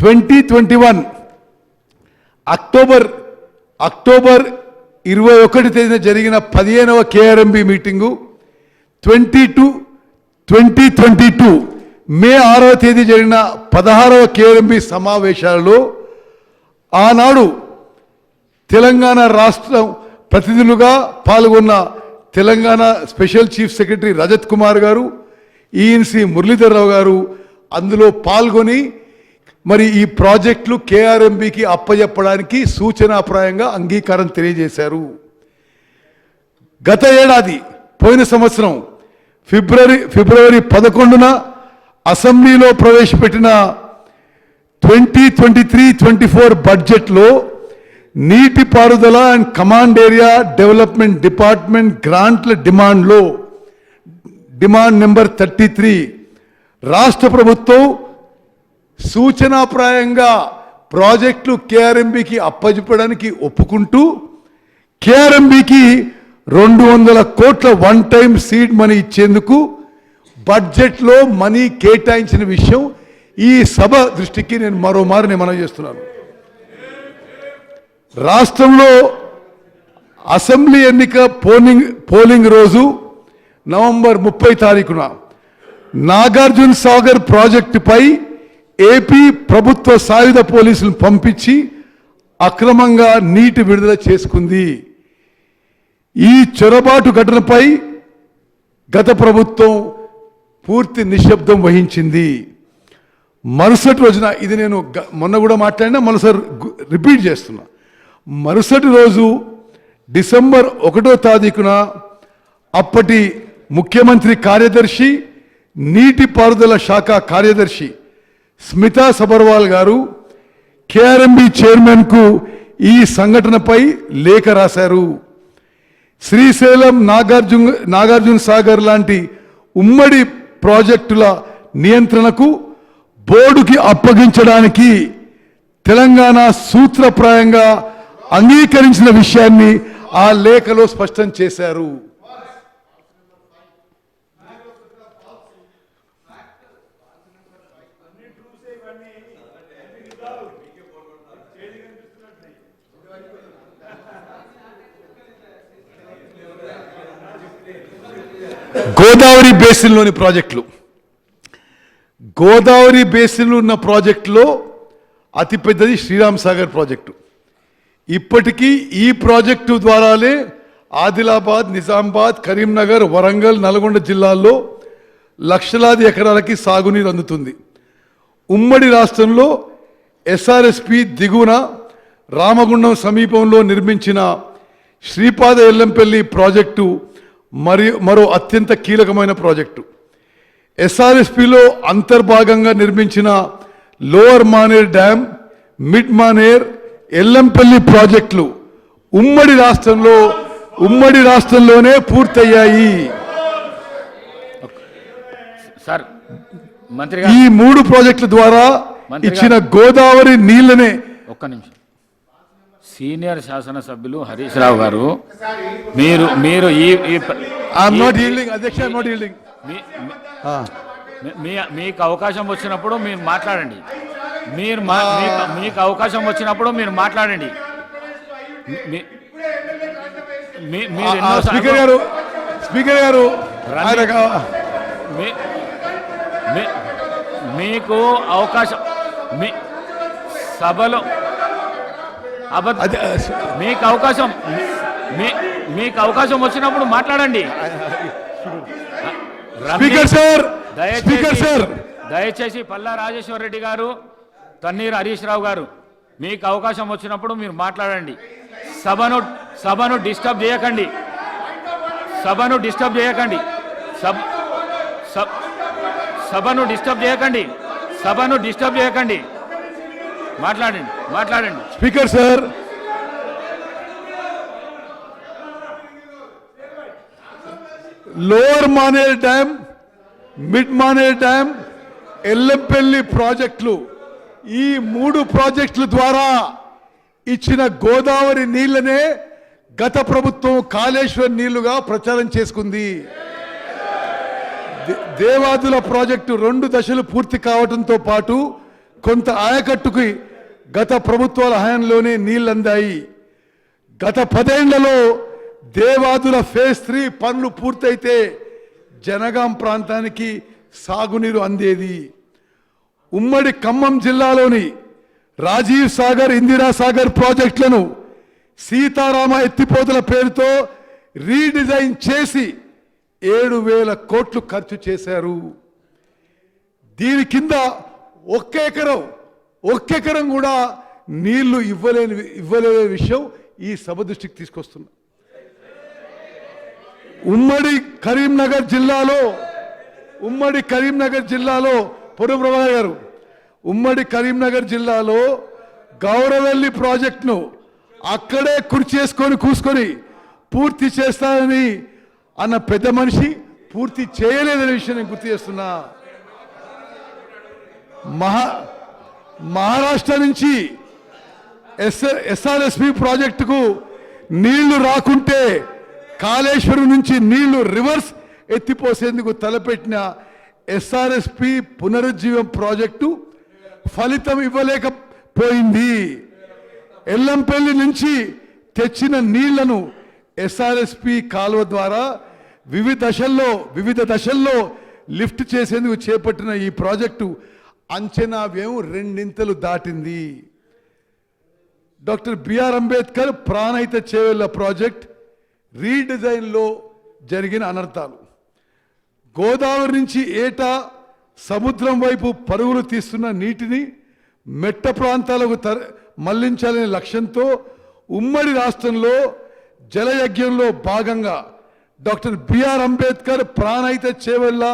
Twenty twenty one October October ఇరవై ఒకటి తేదీన జరిగిన పదిహేనవ KRMB meeting twenty two twenty twenty two May ఆరవ తేదీ జరిగిన పదహారవ కేఆర్ఎంబి సమావేశాలలో ఆనాడు తెలంగాణ రాష్ట్రం ప్రతినిధులుగా పాల్గొన్న Telangana special chief secretary Rajat Kumar garu ENC Muralidhararao గారు అందులో పాల్గొని మరి ఈ ప్రాజెక్టులు కేఆర్ఎంబికి అప్పజెప్పడానికి సూచనాప్రాయంగా అంగీకారం తెలియజేశారు. గత ఏడాది పోయిన సంవత్సరం ఫిబ్రవరి ఫిబ్రవరి పదకొండున అసెంబ్లీలో ప్రవేశపెట్టిన twenty twenty three twenty four బడ్జెట్లో నీటిపారుదల and command area development department గ్రాంట్ల డిమాండ్లో డిమాండ్ నెంబర్ థర్టీ త్రీ రాష్ట్ర ప్రభుత్వం సూచనాప్రాయంగా ప్రాజెక్టులు కేఆర్ఎంబికి అప్పజెప్పడానికి ఒప్పుకుంటూ కేఆర్ఎంబికి రెండు వందల కోట్ల వన్ టైం సీడ్ మనీ ఇచ్చేందుకు బడ్జెట్లో మనీ కేటాయించిన విషయం ఈ సభ దృష్టికి నేను మరోమారు నేను చేస్తున్నాను. రాష్ట్రంలో అసెంబ్లీ ఎన్నిక పోలింగ్ పోలింగ్ రోజు నవంబర్ ముప్పై తారీఖున నాగార్జున సాగర్ ప్రాజెక్టుపై ఏపీ ప్రభుత్వ సాయుధ పోలీసులు పంపించి అక్రమంగా నీటి విడుదల చేసుకుంది. ఈ చొరబాటు ఘటనపై గత ప్రభుత్వం పూర్తి నిశ్శబ్దం వహించింది. మరుసటి రోజున ఇది నేను గ- మొన్న కూడా మాట్లాడినా మరోసారి రిపీట్ చేస్తున్నా. మరుసటి రోజు డిసెంబర్ ఒకటో తారీఖున అప్పటి ముఖ్యమంత్రి కార్యదర్శి నీటిపారుదల శాఖ కార్యదర్శి స్మితా సబర్వాల్ గారు కేఆర్ఎంబి చైర్మన్కు ఈ సంఘటనపై లేఖ రాశారు. శ్రీశైలం నాగార్జున నాగార్జున సాగర్ లాంటి ఉమ్మడి ప్రాజెక్టుల నియంత్రణకు బోర్డుకి అప్పగించడానికి తెలంగాణ సూత్రప్రాయంగా అంగీకరించిన విషయాన్ని ఆ లేఖలో స్పష్టం చేశారు. గోదావరి బేసిన్లోని ప్రాజెక్టులు. గోదావరి బేసిన్లో ఉన్న ప్రాజెక్టులో అతిపెద్దది శ్రీరామ్ సాగర్ ప్రాజెక్టు. ఇప్పటికీ ఈ ప్రాజెక్టు ద్వారానే ఆదిలాబాద్ నిజామాబాద్ కరీంనగర్ వరంగల్ నల్గొండ జిల్లాల్లో లక్షలాది ఎకరాలకి సాగునీరు అందుతుంది. ఉమ్మడి రాష్ట్రంలో ఎస్ఆర్ఎస్పి దిగువన రామగుండం సమీపంలో నిర్మించిన శ్రీపాద ఎల్లంపల్లి ప్రాజెక్టు మరియు మరో అత్యంత కీలకమైన ప్రాజెక్టు. ఎస్ఆర్ఎస్పిలో అంతర్భాగంగా నిర్మించిన lower Maner dam mid Maner Yellampalli ప్రాజెక్టులు ఉమ్మడి రాష్ట్రంలో ఉమ్మడి రాష్ట్రంలోనే పూర్తయ్యాయి. సార్ మంత్రి ఈ మూడు ప్రాజెక్టుల ద్వారా. ఇచ్చిన గోదావరి నీళ్ళనే ఒక్క నిమిషం. సీనియర్ శాసనసభ్యులు హరీష్ రావు గారు మీరు మీరు ఈ మీ మీకు అవకాశం వచ్చినప్పుడు మీరు మాట్లాడండి. మీరు మా- మీకు అవకాశం వచ్చినప్పుడు మీరు మాట్లాడండి. ఎన్నో స్పీకర్ గారు స్పీకర్ గారు మీకు అవకాశం మీ సభలో మీకు అవకాశం మీ మీకు అవకాశం వచ్చినప్పుడు మాట్లాడండి. Speaker sir speaker sir. దయచేసి పల్లా రాజేశ్వర రెడ్డి గారు తన్నీరు హరీష్ రావు గారు మీకు అవకాశం వచ్చినప్పుడు మీరు మాట్లాడండి. సభను సభను డిస్టర్బ్ చేయకండి. సభను డిస్టర్బ్ చేయకండి. సభను డిస్టర్బ్ చేయకండి. సభను డిస్టర్బ్ చేయకండి. మాట్లాడండి మాట్లాడండి. Speaker sir. Lower Maner dam mid Maner dam Yellampalli ప్రాజెక్టులు. ఈ మూడు ప్రాజెక్టుల ద్వారా ఇచ్చిన గోదావరి నీళ్ళనే గత ప్రభుత్వం కాళేశ్వరం నీళ్ళుగా ప్రచారం చేసుకుంది. దే- దేవాదుల ప్రాజెక్టు రెండు దశలు పూర్తి కావడంతో పాటు కొంత ఆయకట్టుకి గత ప్రభుత్వాల హయాంలోనే నీళ్ళు అందాయి గత పదేళ్ళలో దేవాదుల ఫేజ్ త్రీ పనులు పూర్తయితే జనగాం ప్రాంతానికి సాగునీరు అందేది. ఉమ్మడి ఖమ్మం జిల్లాలోని రాజీవ్ సాగర్ ఇందిరా సాగర్ ప్రాజెక్టులను సీతారామ ఎత్తిపోతల పేరుతో రీడిజైన్ చేసి ఏడు వేల కోట్లు ఖర్చు చేశారు. దీని కింద ఒక్క ఎకరం ఒక్కెకరం కూడా నీళ్ళు ఇవ్వలేని ఇవ్వలేని విషయం ఈ సభ దృష్టికి తీసుకొస్తున్నా. ఉమ్మడి కరీంనగర్ జిల్లాలో ఉమ్మడి కరీంనగర్ జిల్లాలో పొడుప్రభా గారు ఉమ్మడి కరీంనగర్ జిల్లాలో గౌరవెల్లి ప్రాజెక్టును అక్కడే కుర్చీ చేసుకొని కూసుకొని పూర్తి చేస్తానని అన్న పెద్ద మనిషి పూర్తి చేయలేదనే విషయం నేను గుర్తు చేస్తున్నా. మహా మహారాష్ట్ర నుంచి ఎస్ ఎస్ఆర్ఎస్పి ప్రాజెక్టుకు నీళ్ళు రాకుంటే కాళేశ్వరం నుంచి నీళ్ళు రివర్స్ ఎత్తిపోసేందుకు తలపెట్టిన ఎస్ఆర్ఎస్పి పునరుజ్జీవం ప్రాజెక్టు ఫలితం ఇవ్వలేకపోయింది. ఎల్లంపల్లి నుంచి తెచ్చిన నీళ్ళను ఎస్ఆర్ఎస్పి కాలువ ద్వారా వివిధ దశల్లో వివిధ దశల్లో లిఫ్ట్ చేసేందుకు చేపట్టిన ఈ ప్రాజెక్టు అంచనా వ్యయం రెండింతలు దాటింది. Doctor BR Ambedkar Pranahita Chevella project రీడిజైన్లో జరిగిన అనర్థాలు. గోదావరి నుంచి ఏటా సముద్రం వైపు పరుగులు తీస్తున్న నీటిని మెట్ట ప్రాంతాలకు తర మళ్ళించాలనే లక్ష్యంతో ఉమ్మడి రాష్ట్రంలో జలయజ్ఞంలో భాగంగా డాక్టర్ బిఆర్ అంబేద్కర్ ప్రాణహిత చేవెళ్ళ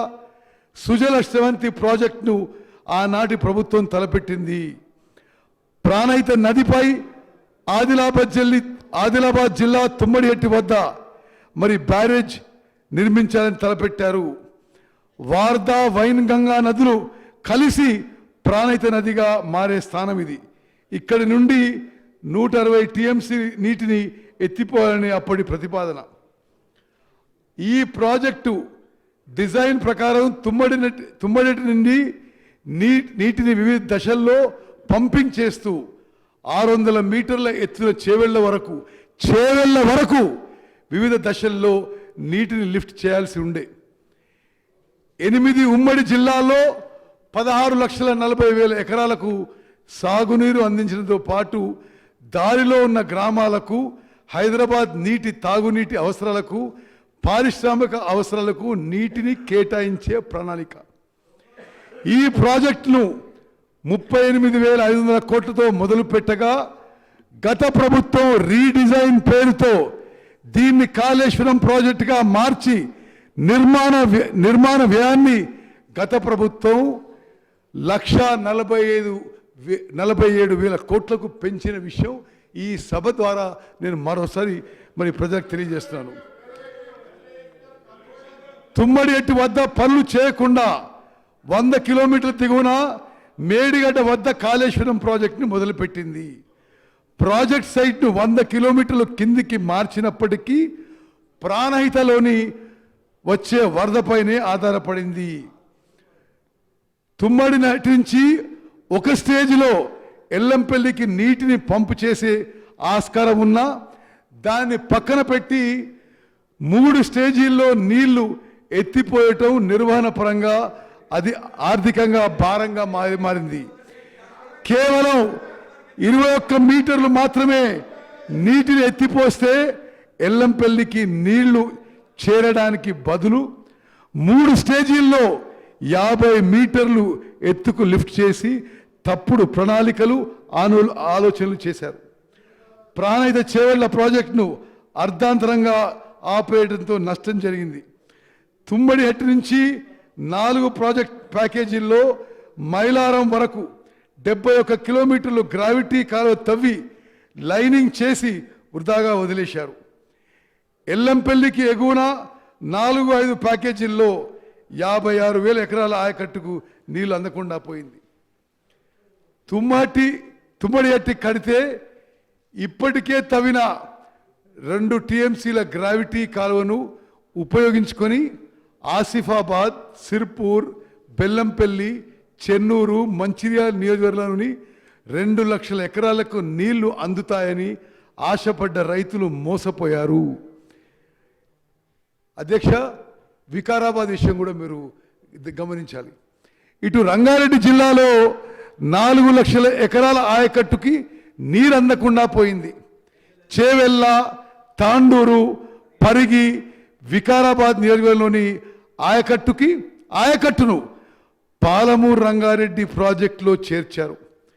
సుజల శ్రవంతి ప్రాజెక్టును ఆనాటి ప్రభుత్వం తలపెట్టింది. ప్రాణహిత నదిపై ఆదిలాబాద్ జిల్లి ఆదిలాబాద్ జిల్లా తుమ్మడిహట్టి వద్ద మరి బ్యారేజ్ నిర్మించాలని తలపెట్టారు. వార్దా వైన్ గంగా నదులు కలిసి ప్రాణహిత నదిగా మారే స్థానం ఇది. ఇక్కడి నుండి నూట అరవై టీఎంసీ నీటిని ఎత్తిపోవాలని అప్పటి ప్రతిపాదన. ఈ ప్రాజెక్టు డిజైన్ ప్రకారం తుమ్మడి నటి- నుండి నీ నీటిని వివిధ దశల్లో పంపింగ్ చేస్తూ ఆరు వందల మీటర్ల ఎత్తున చేవెళ్ళ వరకు చేవెళ్ళ వరకు వివిధ దశల్లో నీటిని లిఫ్ట్ చేయాల్సి ఉండే. ఎనిమిది ఉమ్మడి జిల్లాల్లో పదహారు లక్షల నలభై వేల ఎకరాలకు సాగునీరు అందించడంతో పాటు దారిలో ఉన్న గ్రామాలకు హైదరాబాద్ నీటి తాగునీటి అవసరాలకు పారిశ్రామిక అవసరాలకు నీటిని కేటాయించే ప్రణాళిక. ఈ ప్రాజెక్టును ముప్పై ఎనిమిది వేల ఐదు వందల కోట్లతో మొదలు పెట్టగా గత ప్రభుత్వం రీడిజైన్ పేరుతో దీన్ని కాళేశ్వరం ప్రాజెక్టుగా మార్చి నిర్మాణ వ్య- నిర్మాణ వ్యయాన్ని గత ప్రభుత్వం లక్ష నలభై ఐదు నలభై ఏడు వేల కోట్లకు పెంచిన విషయం ఈ సభ ద్వారా నేను మరోసారి మరి ప్రజలకు తెలియజేస్తున్నాను. తుమ్మడి ఎట్టి వద్ద పనులు చేయకుండా వంద కిలోమీటర్ల దిగువన మేడిగడ్డ వద్ద కాళేశ్వరం ప్రాజెక్టును మొదలుపెట్టింది. ప్రాజెక్ట్ సైట్ను వంద కిలోమీటర్ల కిందికి మార్చినప్పటికీ ప్రాణహితలోని వచ్చే వరదపైనే ఆధారపడింది. తుమ్మడి నటించి ఒక స్టేజ్లో ఎల్లంపల్లికి నీటిని పంపు చేసే ఆస్కారం ఉన్నా దాన్ని పక్కన పెట్టి మూడు స్టేజీల్లో నీళ్ళు ఎత్తిపోయటం నిర్వహణ పరంగా అది ఆర్థికంగా భారంగా మారి మారింది. కేవలం ఇరవై ఒక్క మీటర్లు మాత్రమే నీటిని ఎత్తిపోస్తే ఎల్లంపల్లికి నీళ్ళు చేరడానికి బదులు మూడు స్టేజీల్లో యాభై మీటర్లు ఎత్తుకు లిఫ్ట్ చేసి తప్పుడు ప్రణాళికలు ఆను ఆలోచనలు చేశారు. ప్రాణహిత చేవళ్ళ ప్రాజెక్టును అర్ధాంతరంగా ఆపేయడంతో నష్టం జరిగింది. తుమ్మడి హెట్ నుంచి నాలుగు ప్రాజెక్ట్ ప్యాకేజీల్లో మైలారం వరకు డెబ్బై ఒక్క కిలోమీటర్లు గ్రావిటీ కాలువ తవ్వి లైనింగ్ చేసి వృధాగా వదిలేశారు. ఎల్లంపల్లికి ఎగువన నాలుగు ఐదు ప్యాకేజీల్లో యాభై ఆరు వేల ఎకరాల ఆయకట్టుకు నీళ్ళు అందకుండా పోయింది. తుమ్మటి తుమ్మడి అట్టి కడితే ఇప్పటికే తవ్విన రెండు టీఎంసీల గ్రావిటీ కాలువను ఉపయోగించుకొని ఆసిఫాబాద్ సిర్పూర్ బెల్లంపల్లి చెన్నూరు మంచిర్యాల నియోజకవర్గంలోని రెండు లక్షల ఎకరాలకు నీళ్ళు అందుతాయని ఆశపడ్డ రైతులు మోసపోయారు. అధ్యక్ష వికారాబాద్ విషయం కూడా మీరు ఇది గమనించాలి. ఇటు రంగారెడ్డి జిల్లాలో నాలుగు లక్షల ఎకరాల ఆయకట్టుకి నీరు అందకుండా పోయింది. చేవెళ్ళ తాండూరు పరిగి వికారాబాద్ నియోజకవర్గంలోని ఆయకట్టుకి ఆయకట్టును పాలమూరు రంగారెడ్డి ప్రాజెక్టులో చేర్చారు.